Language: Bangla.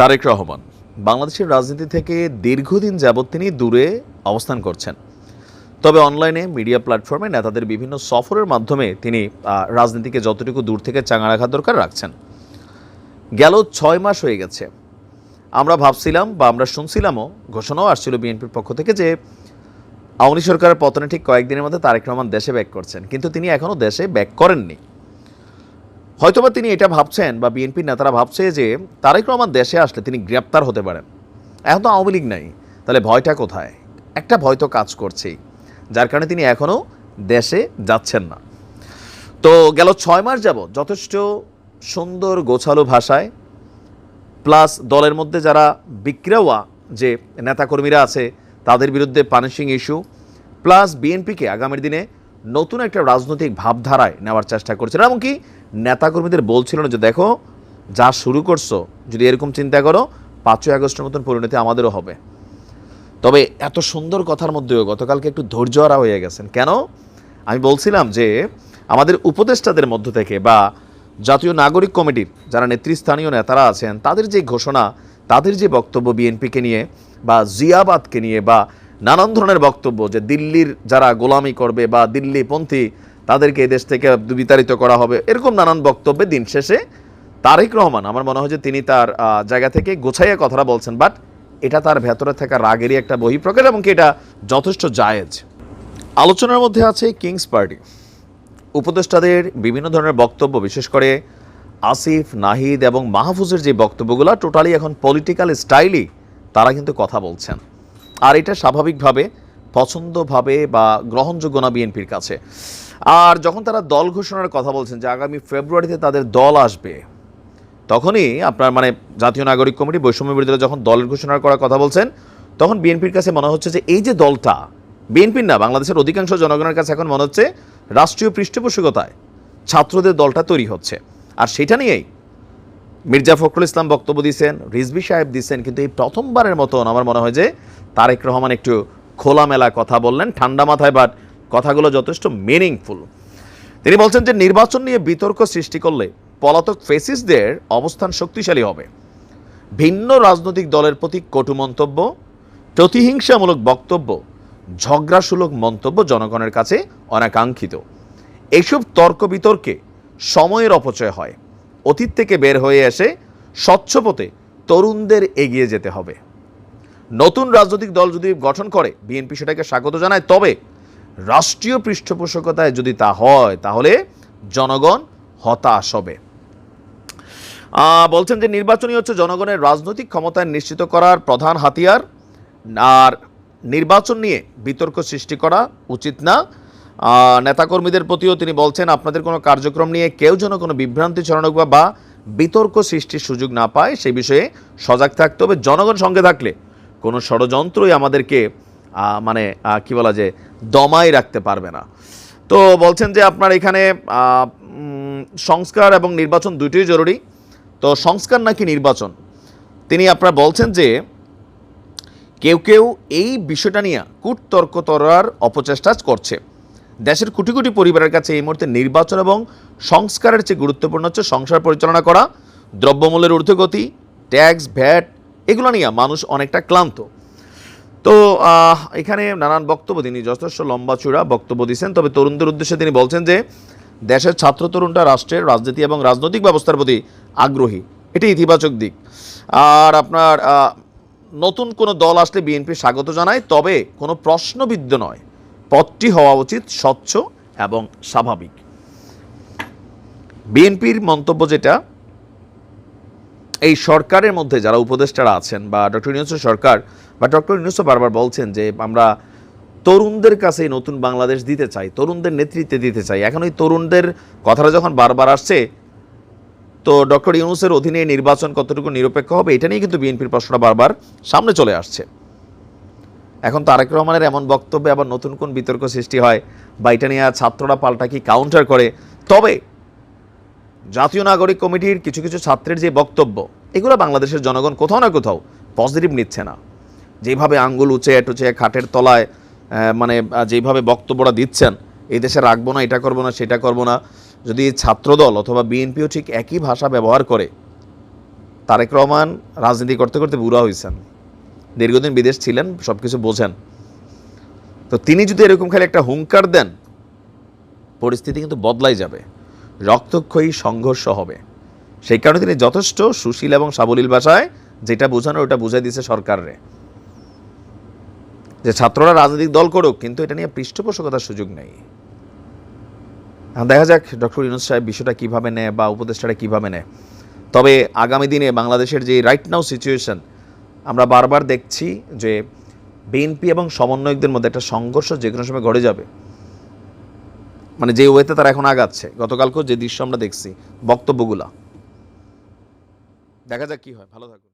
তারেক রহমান, বাংলাদেশের রাজনীতি থেকে দীর্ঘদিন যাবৎ তিনি দূরে অবস্থান করছেন। তবে অনলাইনে মিডিয়া প্ল্যাটফর্মে নেতাদের বিভিন্ন সফরের মাধ্যমে তিনি রাজনীতিকে যতটুকু দূর থেকে চাঙা রাখার দরকার রাখছেন। গেল ছয় মাস হয়ে গেছে। আমরা ভাবছিলাম বা আমরা শুনছিলামও, ঘোষণাও আসছিল বিএনপির পক্ষ থেকে যে, আওয়ামী সরকারের পতনে ঠিক কয়েকদিনের মধ্যে তারেক রহমান দেশে ব্যাক করছেন। কিন্তু তিনি এখনও দেশে ব্যাক করেননি। হয়তোবা তিনি এটা ভাবছেন বা বিএনপির নেতারা ভাবছে যে তারেক রহমান দেশে আসলে তিনি গ্রেপ্তার হতে পারেন। এখন তো আওয়ামী লীগ নাই। তাহলে ভয়টা কোথায়? একটা ভয় তো কাজ করছেই। যার কারণে তিনি এখনও দেশে যাচ্ছেন না। তো গেল ছয় মাস যাব যথেষ্ট সুন্দর গোছালো ভাষায় প্লাস দলের মধ্যে যারা বিক্রেওয়া যে নেতাকর্মীরা আছে, তাদের বিরুদ্ধে পানিশিং ইস্যু প্লাস বিএনপিকে আগামীর দিনে নতুন একটা রাজনৈতিক ভাবধারায় নেওয়ার চেষ্টা করছিল এমনকি নেতাকর্মীদের বলছিল না যে দেখো, যা শুরু করছ, যদি এরকম চিন্তা করো, পাঁচই আগস্টের মতন পরিণতি আমাদেরও হবে। তবে এত সুন্দর কথার মধ্যেও গতকালকে একটু ধৈর্য হারা হয়ে গেছেন। কেন? আমি বলছিলাম যে, আমাদের উপদেষ্টাদের মধ্য থেকে বা জাতীয় নাগরিক কমিটির যারা নেতৃস্থানীয় নেতারা আছেন, তাদের যে ঘোষণা, তাদের যে বক্তব্য বিএনপিকে নিয়ে বা জিয়াবাদকে নিয়ে বা নানান ধরনের বক্তব্য যে দিল্লির যারা গোলামি করবে বা দিল্লিপন্থী তাদেরকে এদেশ থেকে বিতাড়িত করা হবে। এরকম নানান বক্তব্যে দিন শেষে তারেক রহমান, আমার মনে হয় যে তিনি তার জায়গা থেকে গোছাইয়া কথাটা বলছেন, বাট এটা তার ভেতরে থাকা রাগেরই একটা বহিঃপ্রকাশ এবং কি এটা যথেষ্ট জায়েজ। আলোচনার মধ্যে আছে কিংস পার্টি। উপদেষ্টাদের বিভিন্ন ধরনের বক্তব্য, বিশেষ করে আসিফ, নাহিদ এবং মাহফুজের যে বক্তব্যগুলো, টোটালি এখন পলিটিক্যাল স্টাইলই তারা কিন্তু কথা বলছেন। আর এটা স্বাভাবিকভাবে পছন্দভাবে বা গ্রহণযোগ্য না বিএনপির কাছে। আর যখন তারা দল ঘোষণার কথা বলছেন যে আগামী ফেব্রুয়ারিতে তাদের দল আসবে, তখনই আপনার মানে জাতীয় নাগরিক কমিটি বৈষম্য বিরোধীরা যখন দলের ঘোষণা করার কথা বলছেন, তখন বিএনপির কাছে মনে হচ্ছে যে এই যে দলটা, বিএনপির না, বাংলাদেশের অধিকাংশ জনগণের কাছে এখন মনে হচ্ছে রাষ্ট্রীয় পৃষ্ঠপোষকতায় ছাত্রদের দলটা তৈরি হচ্ছে। আর সেটা নিয়েই মির্জা ফখরুল ইসলাম বক্তব্য দিয়েছেন, রিজভি সাহেব দিচ্ছেন কিন্তু এই প্রথমবারের মতন আমার মনে হয় যে তারেক রহমান একটু খোলামেলা কথা বললেন, ঠান্ডা মাথায় বাট কথাগুলো যথেষ্ট মিনিংফুল তিনি বলছেন যে, নির্বাচন নিয়ে বিতর্ক সৃষ্টি করলে পলাতক ফেসিসদের অবস্থান শক্তিশালী হবে। ভিন্ন রাজনৈতিক দলের প্রতি কটু মন্তব্য, প্রতিহিংসামূলক বক্তব্য, ঝগড়াসুলভ মন্তব্য জনগণের কাছে অনাকাঙ্ক্ষিত। এইসব তর্ক বিতর্কে সময়ের অপচয় হয়। অতীত থেকে বের হয়ে এসে স্বচ্ছ পথে তরুণদের এগিয়ে যেতে হবে। নতুন রাজনৈতিক দল যদি গঠন করে, বিএনপি সেটাকে স্বাগত জানায়, তবে রাষ্ট্রীয় পৃষ্ঠপোষকতায় যদি তা হয়, তাহলে জনগণ হতাশ হবে। বলছেন যে নির্বাচনই হচ্ছে জনগণের রাজনৈতিক ক্ষমতায় নিশ্চিত করার প্রধান হাতিয়ার। আর নির্বাচন নিয়ে বিতর্ক সৃষ্টি করা উচিত না। নেতাকর্মীদের প্রতিও তিনি বলছেন, আপনাদের কোনো কার্যক্রম নিয়ে কেউ যেন কোনো বিভ্রান্তি ছড়ানো বা- বিতর্ক সৃষ্টির সুযোগ না পায় সেই বিষয়ে সজাগ থাকতে হবে। জনগণ সঙ্গে থাকলে কোনো ষড়যন্ত্রই আমাদেরকে মানে কি বলা যে দমাই রাখতে পারবে না। তো বলছেন যে আপনার এখানে সংস্কার এবং নির্বাচন দুটোই জরুরি। তো সংস্কার নাকি নির্বাচন? তিনি আপনার বলছেন যে, কেউ কেউ এই বিষয়টা নিয়ে কূটতর্ক তরার অপচেষ্টা করছে। দেশের কোটি কোটি পরিবারের কাছে এই মুহূর্তে নির্বাচন এবং সংস্কারের চেয়ে গুরুত্বপূর্ণ হচ্ছে সংসার পরিচালনা করা, দ্রব্যমূল্যের ঊর্ধ্বগতি, ট্যাক্স, ভ্যাট এগুলো নিয়ে মানুষ অনেকটা ক্লান্ত। তো এখানে নানান বক্তব্য তিনি যথেষ্ট লম্বা চূড়া বক্তব্য দিচ্ছেন। তবে তরুণদের উদ্দেশ্যে তিনি বলছেন যে, দেশের ছাত্র তরুণরা রাষ্ট্রের রাজনীতি এবং রাজনৈতিক ব্যবস্থার প্রতি আগ্রহী। এটি ইতিবাচক দিক। আর আপনার নতুন কোনো দল আসলে বিএনপি স্বাগত জানায়, তবে কোনো প্রশ্নবিদ্ধ নয়। পথটি হওয়া উচিত স্বচ্ছ এবং স্বাভাবিক। বিএনপির মন্তব্য যেটা এই সরকারের মধ্যে যারা উপদেষ্টারা আছেন বা ডক্টর ইউনুসের সরকার বা ডক্টর ইউনুসও বারবার বলছেন যে আমরা তরুণদের কাছে নতুন বাংলাদেশ দিতে চাই, তরুণদের নেতৃত্বে দিতে চাই। এখন ওই তরুণদের কথাটা যখন বারবার আসছে, তো ডক্টর ইউনুসের অধীনে নির্বাচন কতটুকু নিরপেক্ষ হবে, এটা নিয়ে কিন্তু বিএনপির প্রশ্নটা বারবার সামনে চলে আসছে। এখন তারেক রহমানের এমন বক্তব্যে আবার নতুন কোন বিতর্ক সৃষ্টি হয় বা এটা নিয়ে ছাত্ররা পাল্টা কি কাউন্টার করে? তবে জাতীয় নাগরিক কমিটির কিছু কিছু ছাত্রের যে বক্তব্য এগুলো বাংলাদেশের জনগণ কোথাও না কোথাও পজিটিভ নিচ্ছে না। যেভাবে আঙ্গুল উঁচে টুচে খাটের তলায় মানে যেভাবে বক্তব্যটা দিচ্ছেন, এই দেশে রাখব না, এটা করব না, সেটা করব না, যদি ছাত্রদল অথবা বিএনপিও ঠিক একই ভাষা ব্যবহার করে, তারেক রহমান রাজনীতি করতে করতে বুড়া হয়েছেন দীর্ঘদিন বিদেশ ছিলেন সব কিছু বোঝেন। তো তিনি যদি এরকম খালি একটা হুঙ্কার দেন, পরিস্থিতি কিন্তু বদলাই যাবে। রক্তক্ষয়ী সংঘর্ষ হবে। সেই কারণে তিনি যথেষ্ট সুশীল এবং সাবলীল ভাষায় যেটা বোঝানো, ওটা বুঝাই দিয়েছে সরকাররে। যে ছাত্ররা রাজনৈতিক দল করুক, কিন্তু এটা নিয়ে পৃষ্ঠপোষকতার সুযোগ নেই। দেখা যাক ডক্টর ইউনুস সাহেব বিষয়টা কীভাবে নেয় বা উপদেষ্টারা কীভাবে নেয়। তবে আগামী দিনে বাংলাদেশের যে রাইট নাও সিচুয়েশন আমরা বারবার দেখছি যে বিএনপি এবং সমন্বয়কদের মধ্যে একটা সংঘর্ষ যে কোনো সময় ঘটে যাবে। মানে যে ওয়েতে তারা এখন আগাচ্ছে। গতকালকেও যে দৃশ্য আমরা দেখছি, বক্তব্যগুলা। দেখা যাক কি হয়। ভালো থাকুন।